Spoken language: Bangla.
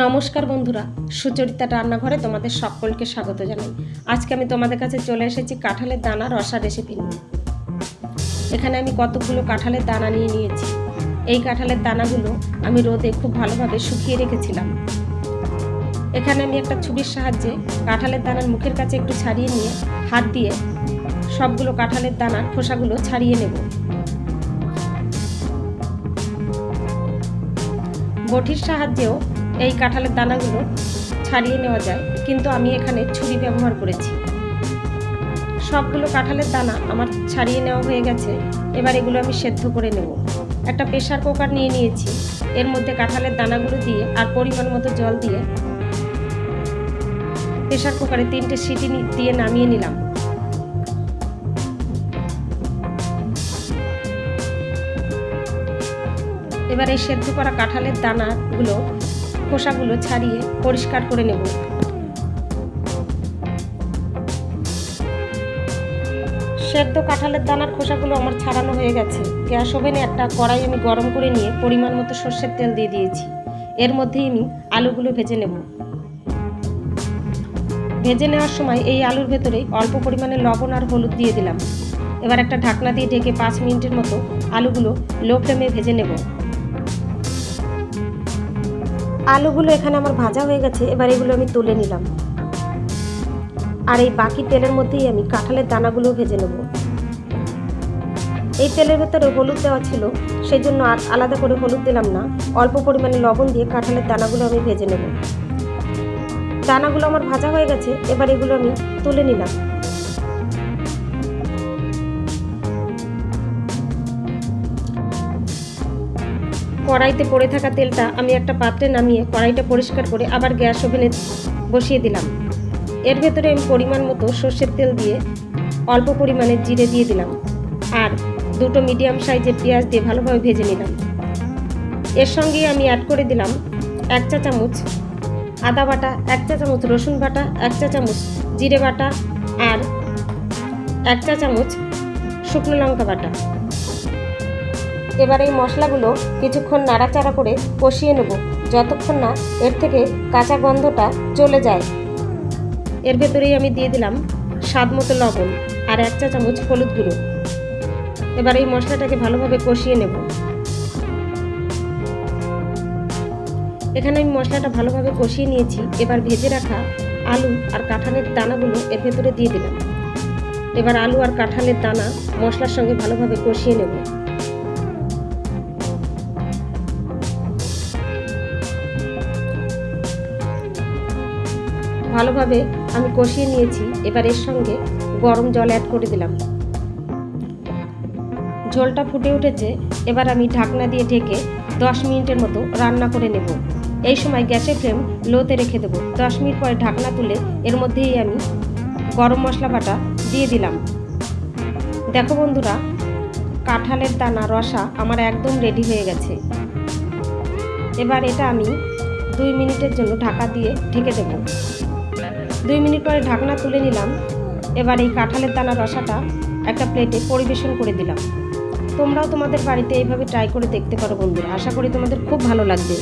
নমস্কার বন্ধুরা, সুচরিতা রান্নাঘরে তোমাদের সকলকে স্বাগত জানাই। আজকে আমি তোমাদের কাছে চলে এসেছি কাঁঠালের দানা রসা রেসিপি নিয়ে। এখানে আমি কতগুলো কাঁঠালের দানা নিয়ে নিয়েছি। এই কাঁঠালের দানাগুলো আমি রোদে খুব ভালোভাবে শুকিয়ে রেখেছিলাম। এখানে আমি একটা ছুরির সাহায্যে কাঁঠালের দানার মুখের কাছে একটু ছাড়িয়ে নিয়ে হাত দিয়ে সবগুলো কাঁঠালের দানার খোসাগুলো ছাড়িয়ে নেব। বটির সাহায্যেও এই কাঁঠালের দানাগুলো ছাড়িয়ে নেওয়া যায়। কিন্তু আমি এখানে ছুরি ব্যবহার করেছি। সবগুলো কাঁঠালের দানা আমার ছাড়িয়ে নেওয়া হয়ে গেছে। এবার এগুলো আমি সেদ্ধ করে নেব। একটা প্রেশার কুকার নিয়ে নিয়েছি। এর মধ্যে কাঁঠালের দানাগুলো দিয়ে আর পরিমাণ মতো জল দিয়ে প্রেশার কুকারে তিনটে সিটি দিয়ে নামিয়ে নিলাম। এবার এই সেদ্ধ করা কাঁঠালের দানাগুলো খোসাগুলো ছাড়িয়ে পরিষ্কার করে নেব। সেদ্ধ কাঁঠালের দানার খোসাগুলো আমার ছাড়ানো হয়ে গেছে। গ্যাস ওভেনে একটা কড়াই আমি গরম করে নিয়ে পরিমাণ মতো সর্ষের তেল দিয়ে দিয়েছি। এর মধ্যেই আমি আলুগুলো ভেজে নেব। ভেজে নেওয়ার সময় এই আলুর ভেতরে অল্প পরিমাণে লবণ আর হলুদ দিয়ে দিলাম। এবার একটা ঢাকনা দিয়ে ঢেকে পাঁচ মিনিটের মতো আলুগুলো লো ফ্লেমে ভেজে নেব। আলুগুলো এখানে আমার ভাজা হয়ে গেছে, এবার এগুলো আমি তুলে নিলাম। আর এই বাকি তেলের মধ্যেই আমি কাঁঠালের দানাগুলো ভেজে নেব। এই তেলের ভেতরে হলুদ দেওয়া ছিল সেই জন্য আর আলাদা করে হলুদ দিলাম না, অল্প পরিমাণে লবণ দিয়ে কাঁঠালের দানাগুলো আমি ভেজে নেব। দানাগুলো আমার ভাজা হয়ে গেছে, এবার এগুলো আমি তুলে নিলাম। কড়াইতে পড়ে থাকা তেলটা আমি একটা পাত্রে নামিয়ে কড়াইটা পরিষ্কার করে আবার গ্যাস ওভেনে বসিয়ে দিলাম। এর ভেতরে আমি পরিমাণ মতো সর্ষের তেল দিয়ে অল্প পরিমাণে জিরে দিয়ে দিলাম আর দুটো মিডিয়াম সাইজের পেঁয়াজ দিয়ে ভালোভাবে ভেজে নিলাম। এর সঙ্গে আমি অ্যাড করে দিলাম এক চা চামচ আদা বাটা, এক চা চামচ রসুন বাটা, এক চা চামচ জিরে বাটা আর এক চা চামচ শুকনো লঙ্কা বাটা। এবার এই মশলাগুলো কিছুক্ষণ নাড়াচাড়া করে কষিয়ে নেব, যতক্ষণ না এর থেকে কাঁচা গন্ধটা চলে যায়। এর ভেতরেই আমি দিয়ে দিলাম স্বাদ মতো লবণ আর এক চা চামচ হলুদ গুঁড়ো। এবার এই মশলাটাকে ভালোভাবে কষিয়ে নেব। এখানে আমি মশলাটা ভালোভাবে কষিয়ে নিয়েছি, এবার ভেজে রাখা আলু আর কাঁঠালের দানাগুলো এর ভেতরে দিয়ে দিলাম। এবার আলু আর কাঁঠালের দানা মশলার সঙ্গে ভালোভাবে কষিয়ে নেব। ভালোভাবে আমি কষিয়ে নিয়েছি। এবার এর সঙ্গে গরম জল অ্যাড করে দিলাম। ঝোলটা ফুটে উঠেছে। এবার আমি ঢাকনা দিয়ে ঢেকে দশ মিনিটের মতো রান্না করে নেব। এই সময় গ্যাসের ফ্লেম লোতে রেখে দেবো। দশ মিনিট পরে ঢাকনা তুলে এর মধ্যেই আমি গরম মশলা বাটা দিয়ে দিলাম। দেখো বন্ধুরা, কাঁঠালের দানা, রসা আমার একদম রেডি হয়ে গেছে। এবার এটা আমি দুই মিনিটের জন্য ঢাকা দিয়ে ঢেকে দেবো। দুই মিনিট পরে ঢাকনা তুলে নিলাম। এবার এই কাঁঠালের দানা রসাটা একটা প্লেটে পরিবেশন করে দিলাম। তোমরাও তোমাদের বাড়িতে এইভাবে ট্রাই করে দেখতে পারো বন্ধুরা। আশা করি তোমাদের খুব ভালো লাগবে।